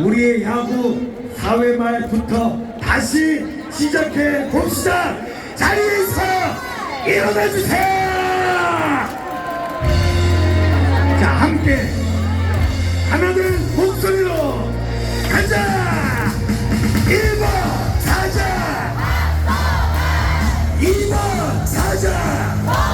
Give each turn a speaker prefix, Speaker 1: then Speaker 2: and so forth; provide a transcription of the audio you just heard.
Speaker 1: 우리의 야구 사회 말부터 다시 시작해 봅시다. 자리에서 일어나 주세요. 자, 함께 하나는 목소리로 가자. 1번 사자. 2번 사자.